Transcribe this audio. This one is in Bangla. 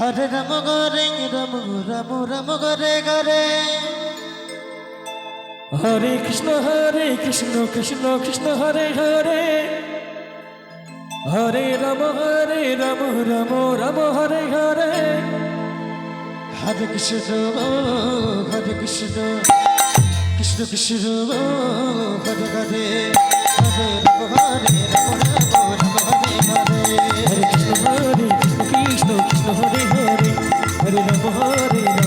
হরে রাম হরে রাম রাম রাম হরে হরে হরে কৃষ্ণ হরে কৃষ্ণ কৃষ্ণ কৃষ্ণ, হরে হরে। হরে রাম হরে রাম রাম রাম, হরে হরে। হরে কৃষ্ণ হরে কৃষ্ণ। কৃষ্ণ কৃষ্ণ, হরে হরে। হরে রাম হরে রাম